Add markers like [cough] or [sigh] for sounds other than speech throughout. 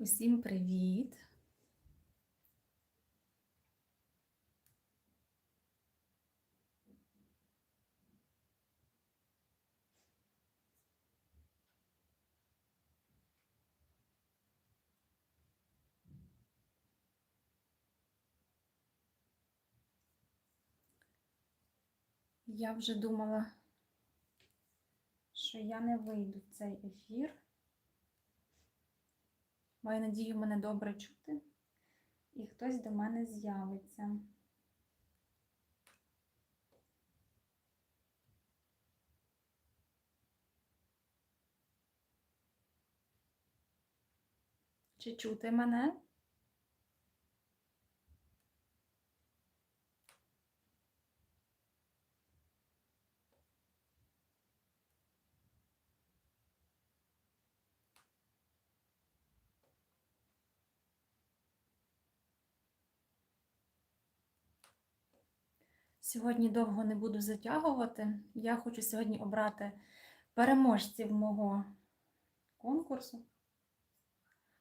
Усім привіт! Я вже думала, що я не вийду в цей ефір. Маю надію, мене добре чути, і хтось до мене з'явиться. Чи чути мене? Сьогодні довго не буду затягувати. Я хочу сьогодні обрати переможців мого конкурсу.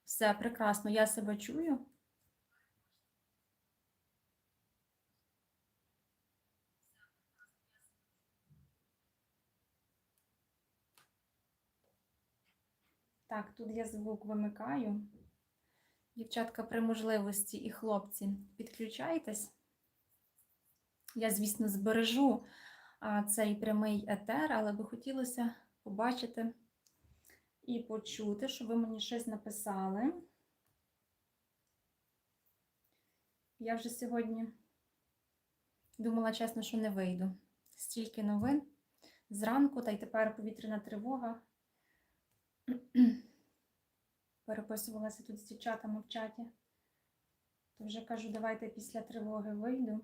Все прекрасно, я себе чую. Так, тут я звук вимикаю. Дівчатка, при можливості і хлопці, підключайтесь. Я, звісно, збережу цей прямий етер, але би хотілося побачити і почути, щоб ви мені щось написали. Я вже сьогодні думала, чесно, що не вийду. Стільки новин зранку, та й тепер повітряна тривога. [clears throat] Переписувалася тут з дівчатами в чаті. То вже кажу, давайте після тривоги вийду.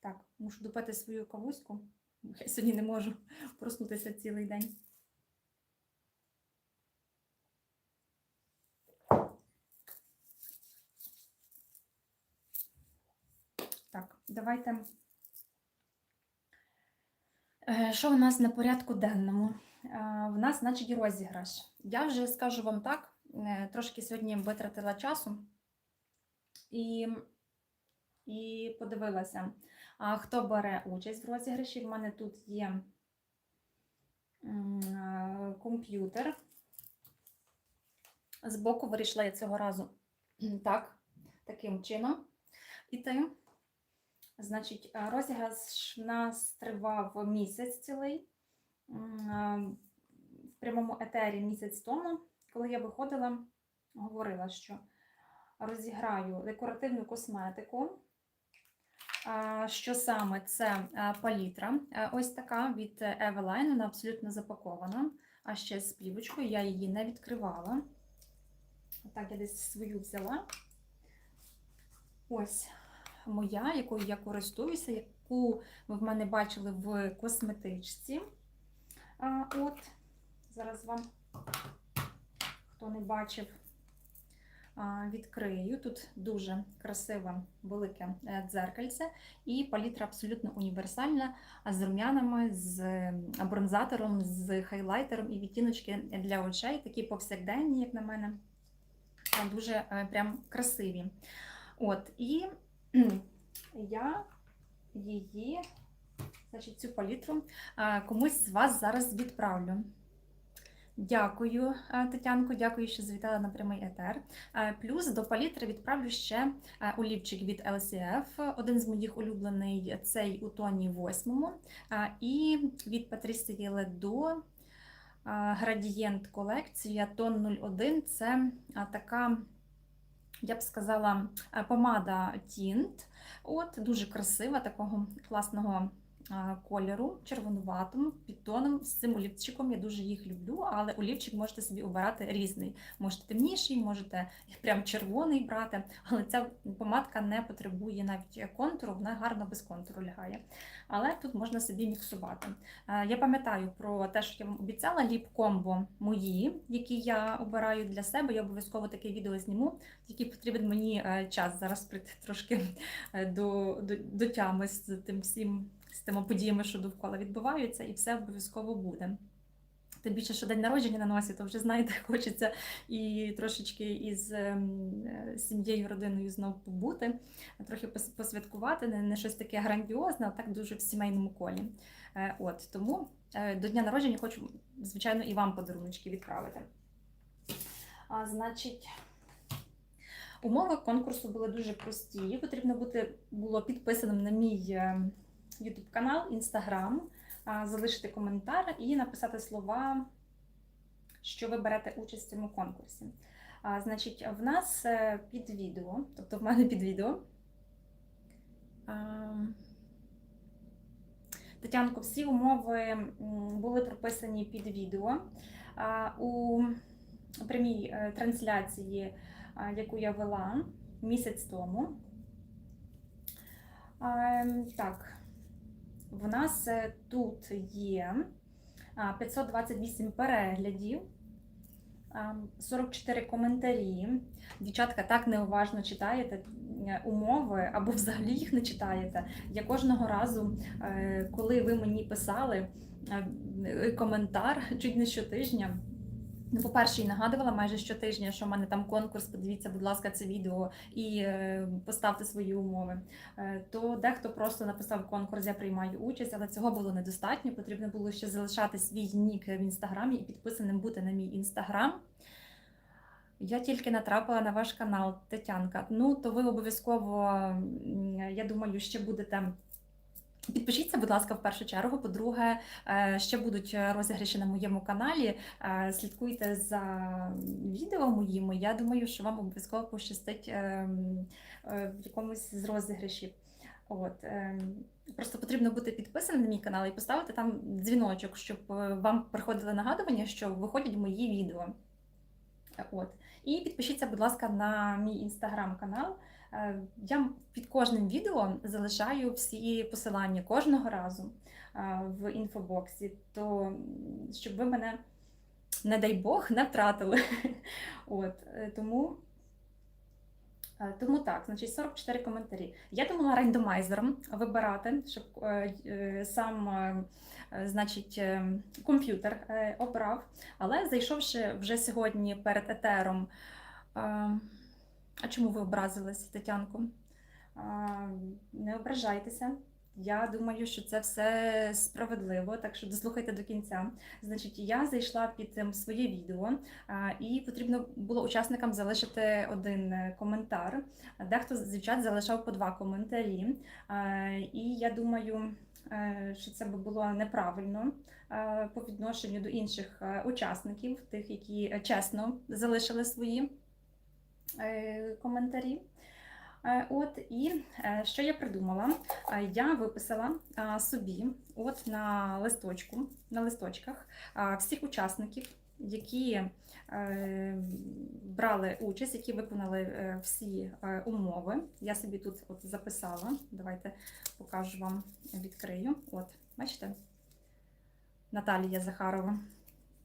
Так, мушу допити свою кавуську, я сьогодні не можу проснутися цілий день. Так, давайте. Е, Що у нас на порядку денному? Е, В нас, значить, розіграш. Я вже скажу вам так, е, трошки сьогодні витратила часу і, і подивилася. Хто бере участь в розіграші? В мене тут є комп'ютер. Збоку вирішила я цього разу так, таким чином. іти. Значить, розіграш в нас тривав місяць цілий. В прямому етері місяць тому, коли я виходила, говорила, що розіграю декоративну косметику. Що саме це палітра? Ось така від Eveline, вона абсолютно запакована, а ще з плівочкою, я її не відкривала. Так, я десь свою взяла. Ось моя, якою я користуюся, яку ви в мене бачили в косметичці. От, зараз вам, хто не бачив, відкрию. Тут дуже красиве велике е, дзеркальце, і палітра абсолютно універсальна, з рум'янами, з е, бронзатором, з хайлайтером і відтіночки для очей, такі повсякденні, як на мене, дуже е, прям красиві. От, і я її, значить, цю палітру комусь з вас зараз відправлю. Дякую, е, Тетянко, дякую, що завітала на прямий етер. Е, Плюс до палітри відправлю ще е, олівчик від LCF, один з моїх улюблений цей у тоні 8. Е, І від Патрісії Ледо градієнт колекція тон 01. Це така, я б сказала, помада Tint. От, дуже красива, такого класного кольору, червонуватому, підтоном, з цим олівчиком. Я дуже їх люблю, але олівчик можете собі обирати різний. Можете темніший, можете прям червоний брати, але ця помадка не потребує навіть контуру, вона гарно без контуру лягає. Але тут можна собі міксувати. Я пам'ятаю про те, що я вам обіцяла, ліп-комбо мої, які я обираю для себе. Я обов'язково таке відео зніму, тільки потрібен мені е, час зараз прийти трошки е, до, до, до тями з тим всім, з тими подіями, що довкола відбуваються, і все обов'язково буде. Тим більше, що день народження на носі, то вже знаєте, [laughs] хочеться і трошечки із ем, сім'єю, родиною знов побути, трохи посвяткувати, не, щось таке грандіозне, а так дуже в сімейному колі. Е, От тому е, до дня народження хочу, звичайно, і вам подаруночки відправити. А, значить, умови конкурсу були дуже прості. Потрібно бути було підписаним на мій е, YouTube канал, Instagram, залишити коментар і написати слова, що ви берете участь в цьому конкурсі. Значить, в нас е, під відео, тобто в мене під відео. Тетянко, всі умови були прописані під відео. У прямій е, трансляції, яку я вела місяць тому. А, Так, в нас е, тут є а, 528 переглядів, а, 44 коментарі. Дівчатка так неуважно читаєте е, умови або взагалі їх не читаєте. Я кожного разу, е, коли ви мені писали коментар чуть не щотижня. Ну, по-перше, і нагадувала майже щотижня, що в мене там конкурс. Подивіться, будь ласка, це відео і е, поставте свої умови. Е, то дехто просто написав конкурс, я приймаю участь, але цього було недостатньо. Потрібно було ще залишати свій нік в інстаграмі і підписаним бути на мій інстаграм. Я тільки натрапила на ваш канал, Тетянка. Ну, то ви обов'язково, я думаю, ще будете. Підпишіться, будь ласка, в першу чергу. По-друге, е, ще будуть розіграші на моєму каналі. Е, Слідкуйте за відео моїми. Я думаю, що вам обов'язково пощастить ем, е, в якомусь з розіграшів. От ем, просто потрібно бути підписаним на мій канал і поставити там дзвіночок, щоб вам приходили нагадування, що виходять мої відео. От. І підпишіться, будь ласка, на мій інстаграм-канал. Е, Я під кожним відео залишаю всі посилання кожного разу е, в інфобоксі, то щоб ви мене, не дай Бог, не втратили. [laughs] От, е, тому, тому так, значить 44 коментарі. Я думала рандомайзером вибирати, щоб сам значить, е, комп'ютер е, обрав. Але зайшовши вже сьогодні перед етером. е, А чому ви образились, Тетянко? Не ображайтеся. Я думаю, що це все справедливо, так що дослухайте до кінця. Значить, я зайшла під ем, своє відео, і потрібно було учасникам залишити один е, коментар. Дехто з дівчат залишав по два коментарі. І я думаю, е, що це би було неправильно е, по відношенню до інших е, учасників, тих, які е, чесно залишили свої е, коментарі. Е, От і е, що я придумала? Е, Я виписала собі, от на листочку, на листочках всіх учасників, які е, брали участь, які виконали е, всі е, умови. Я собі тут от записала. Давайте покажу вам, відкрию. От, бачите? Наталія Захарова.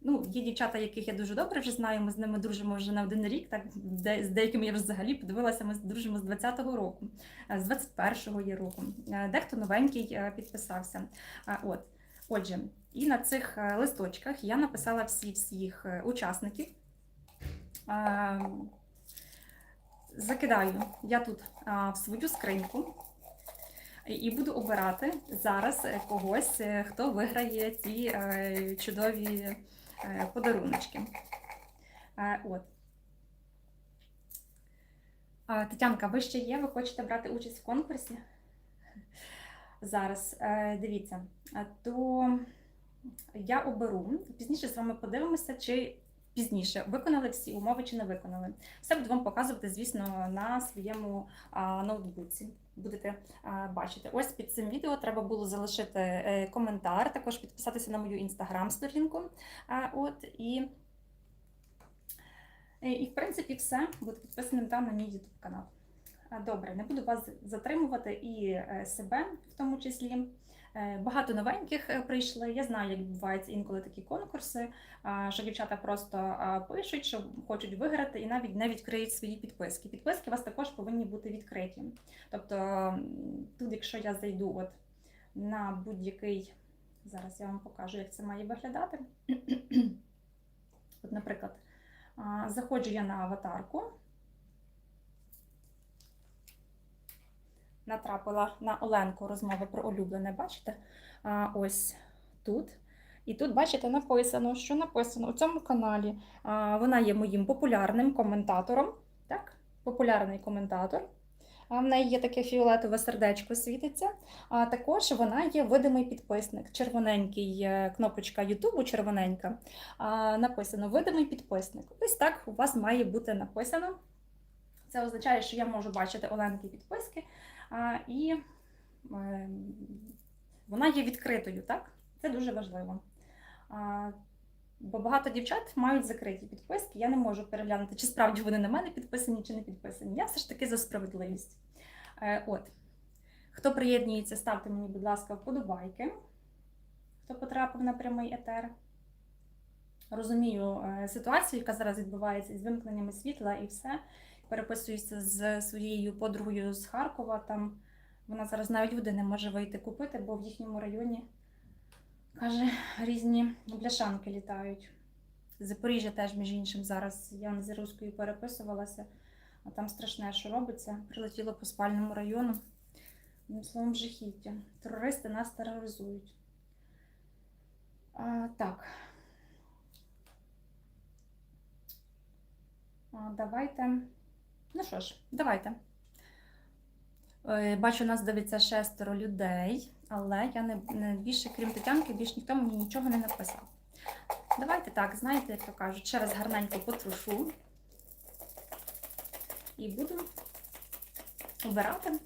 Ну, є дівчата, яких я дуже добре вже знаю. Ми з ними дружимо вже не один рік. Так де з деякими я взагалі подивилася. Ми дружимо з 20-го року, е, з 21-го є року. Е, Дехто новенький е, підписався. Е, От, отже, і на цих е, листочках я написала всі всіх е, учасників. Закидаю я тут в свою скриньку і- буду обирати зараз е, когось, хто виграє ці чудові подаруночки. От. Тетянка, ви ще є? Ви хочете брати участь в конкурсі? Зараз дивіться, то я оберу. Пізніше з вами подивимося, чи пізніше виконали всі умови чи не виконали. Все буду вам показувати, звісно, на своєму ноутбуці. Будете бачити. Ось під цим відео треба було залишити е, коментар, також підписатися на мою інстаграм-сторінку. От і, е, і, в принципі, все. Бути підписаним там на мій YouTube канал. Добре, не буду вас затримувати і е, себе в тому числі. Е, Багато новеньких е, прийшли. Я знаю, як відбуваються інколи такі конкурси, що дівчата просто пишуть, що хочуть виграти, і навіть не відкриють свої підписки. Підписки у вас також повинні бути відкриті. Тобто, тут, якщо я зайду от на будь-який Зараз я вам покажу, як це має виглядати. [clears throat] От, наприклад, заходжу я на аватарку, натрапила на Оленку розмови про улюблене, бачите? А, ось тут. І тут, бачите, написано, що написано у цьому каналі. А, вона є моїм популярним коментатором. Так? Популярний коментатор. А в неї є таке фіолетове сердечко світиться. А також вона є видимий підписник. Червоненький кнопочка Ютубу, червоненька. А, написано видимий підписник. Ось так у вас має бути написано. Це означає, що я можу бачити Оленки підписки, і е, вона є відкритою, так? Це дуже важливо. Бо багато дівчат мають закриті підписки. Я не можу переглянути, чи справді вони на мене підписані, чи не підписані. Я все ж таки за справедливість. Е, От. Хто приєднується, ставте мені, будь ласка, вподобайки, хто потрапив на прямий етер. Розумію е, ситуацію, яка зараз відбувається з вимкненнями світла і все. Переписуюся з своєю подругою з Харкова. Там вона зараз навіть води не може вийти купити, бо в їхньому районі каже, різні бляшанки літають. Запоріжжя теж, між іншим, зараз я з Руською переписувалася, а там страшне, що робиться. Прилетіло по спальному району. Одним словом, жахіття. Терористи нас тероризують. А, так. Давайте. Ну що ж, давайте. Е, Бачу, нас дивиться шестеро людей, але я не, не більше, крім Тетянки, більш ніхто мені нічого не написав. Давайте так, знаєте, як то кажуть, ще раз гарненько потрушу і буду обирати.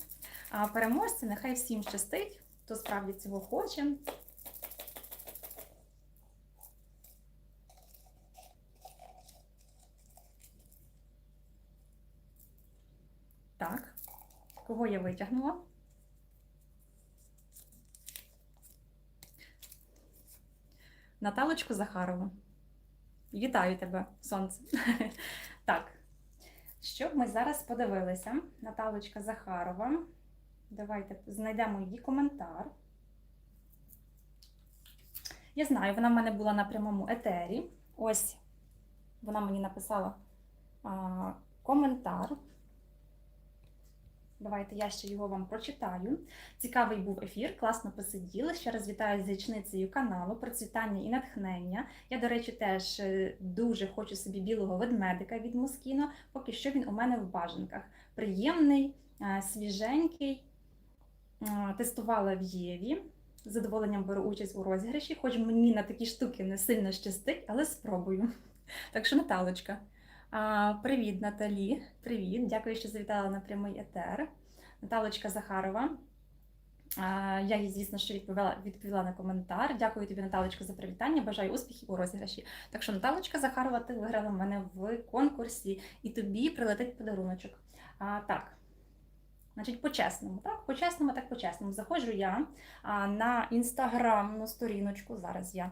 А переможці нехай всім щастить, хто справді цього хоче. Так, кого я витягнула? Наталочку Захарову. Вітаю тебе, сонце. [laughs] Так, щоб ми зараз подивилися, Наталочка Захарова. Давайте знайдемо її коментар. Я знаю, вона в мене була на прямому етері. Ось вона мені написала а, коментар. Давайте я ще його вам прочитаю. Цікавий був ефір, класно посиділи. Ще раз вітаю з річницею каналу, процвітання і натхнення. Я, до речі, теж е, дуже хочу собі білого ведмедика від Москіно, поки що він у мене в бажанках. Приємний, е, свіженький. Е, Тестувала в Єві. З задоволенням беру участь у розіграші, хоч мені на такі штуки не сильно щастить, але спробую. Так що, Наталочка. Привіт, Наталі. Привіт. Дякую, що завітала на прямий етер. Наталочка Захарова. Я їй, звісно, що відповіла, відповіла на коментар. Дякую тобі, Наталочка, за привітання. Бажаю успіхів у розіграші. Так що, Наталочка Захарова, ти виграла в мене в конкурсі, і тобі прилетить подаруночок. А, Так. Значить, по-чесному, так? По-чесному, так по-чесному. Заходжу я на інстаграмну сторіночку. Зараз я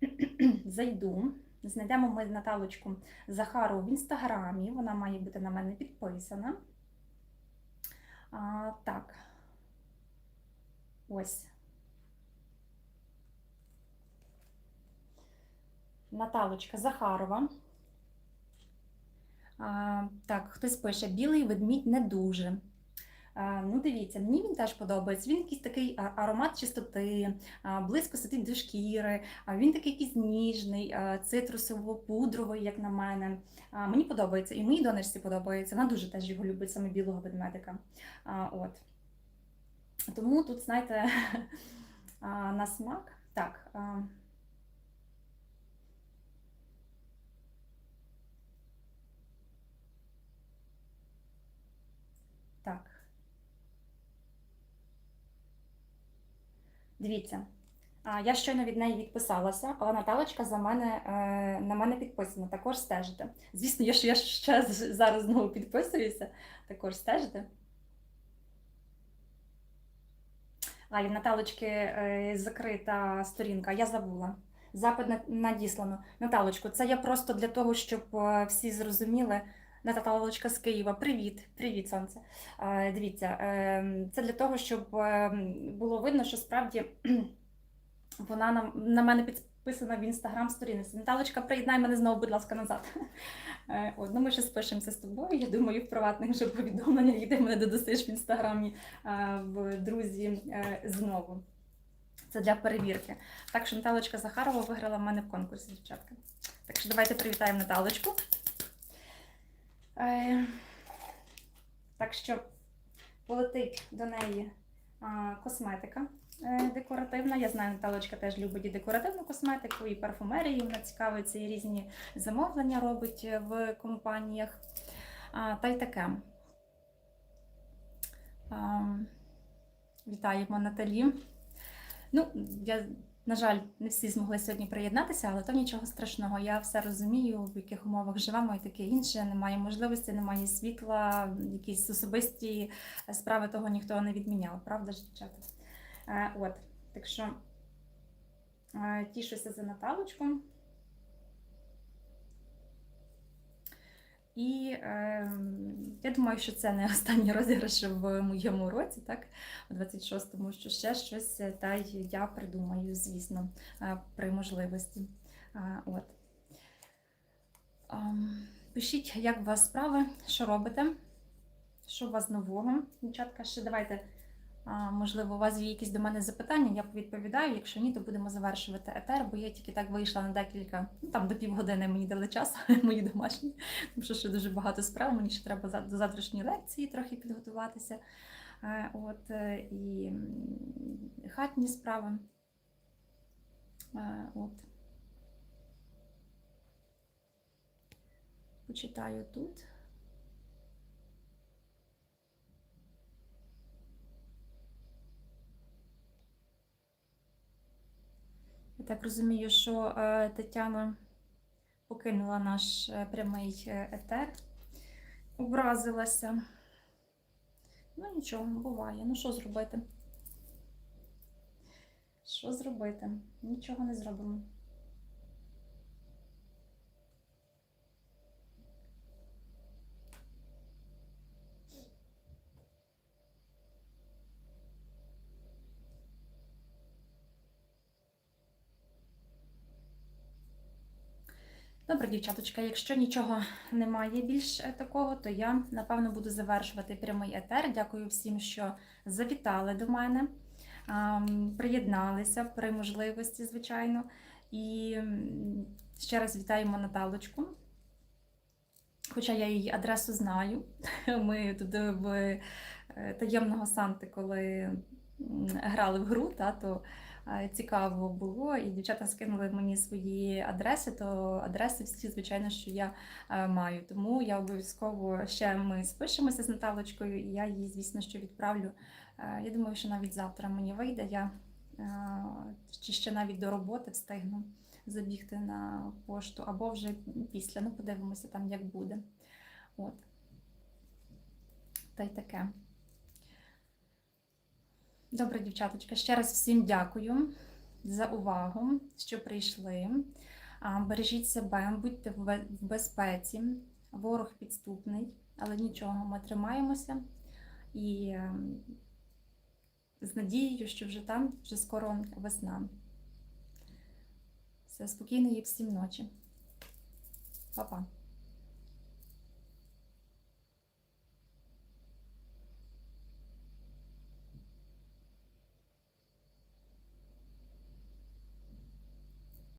[clears throat] зайду. Знайдемо ми Наталочку Захарову в інстаграмі. Вона має бути на мене підписана. А, Так. Ось. Наталочка Захарова. А, Так, хтось пише: білий ведмідь не дуже. А, Ну, дивіться, мені він теж подобається. Він якийсь такий аромат чистоти, близько сидить до шкіри, він такий якийсь ніжний, цитрусово-пудровий, як на мене. Мені подобається, і моїй донечці подобається. Вона дуже теж його любить, саме білого ведмедика. От. Тому тут, знаєте, [laughs] на смак. Так. Так. Дивіться, я щойно від неї відписалася, але Наталочка за мене, е, на мене підписана, також стежите. Звісно, я, я ще зараз знову підписуюся, також стежите. А, і в Наталочки е, закрита сторінка, я забула. Запит на- надіслано. Наталочку, це я просто для того, щоб е, всі зрозуміли. Наталочка з Києва, привіт, привіт, сонце. Дивіться, е, це для того, щоб е, було видно, що справді [clears throat] Вона на, на мене підписана в інстаграм сторінці. Наталочка, приєднай мене знову, будь ласка, назад. [laughs] Е, От, ну ми ще спишемося з тобою. Я думаю, в приватних вже повідомленнях, і ти мене додасиш в інстаграмі е, в друзі е, знову. Це для перевірки. Так що Наталочка Захарова виграла в мене в конкурсі, дівчатка. Так що давайте привітаємо Наталочку. Е, Так що полетить до неї косметика е, декоративна. Я знаю, Наталочка теж любить і декоративну косметику, і парфумерію. Вона цікавиться, і різні замовлення робить е, в компаніях. Та й таке. Вітаємо Наталі. Ну, я, на жаль, не всі змогли сьогодні приєднатися, але то нічого страшного. Я все розумію, в яких умовах живемо і таке інше. Немає можливості, немає світла, якісь особисті справи того ніхто не відміняв, правда ж, дівчата? Е, От, так що е, тішуся за Наталочку. І е, я думаю, що це не останній розіграш в моєму році, так, у 26-му, що ще щось е, та й я придумаю, звісно, е, при можливості. От. Пишіть, як у вас справи, що робите, що у вас нового. Дівчатка, ще давайте, можливо, у вас є якісь до мене запитання, я відповідаю. Якщо ні, то будемо завершувати етер, бо я тільки так вийшла на декілька, ну там до півгодини мені дали час, [laughs] мої домашні, тому що ще дуже багато справ. Мені ще треба до завтрашньої лекції трохи підготуватися. От, е, і хатні справи. От. Почитаю тут. Я так розумію, що е, Тетяна покинула наш е, прямий е, етер, образилася. Ну нічого, буває. Ну що зробити? Що зробити? Нічого не зробимо. Добре, дівчаточка, якщо нічого немає більш е, такого, то я напевно буду завершувати прямий етер. Дякую всім, що завітали до мене, приєдналися при можливості, звичайно. І ще раз вітаємо Наталочку. Хоча я її адресу знаю. [laughs] Ми тут в е, таємного Санти, коли грали в гру, та, то цікаво було, і дівчата скинули мені свої адреси, то адреси всі, звичайно, що я е, маю. Тому я обов'язково ще ми спишемося з Наталочкою, і я її, звісно, що відправлю. Е, Я думаю, що навіть завтра мені вийде. Я е, чи ще навіть до роботи встигну забігти на пошту, або вже після. Ну, подивимося там, як буде. От. Та й таке. Добре, дівчаточка, ще раз всім дякую за увагу, що прийшли. Бережіть себе, будьте в безпеці. Ворог підступний, але нічого, ми тримаємося. І ем, з надією, що вже там, вже скоро весна. Все, спокійної всім ночі. Па-па.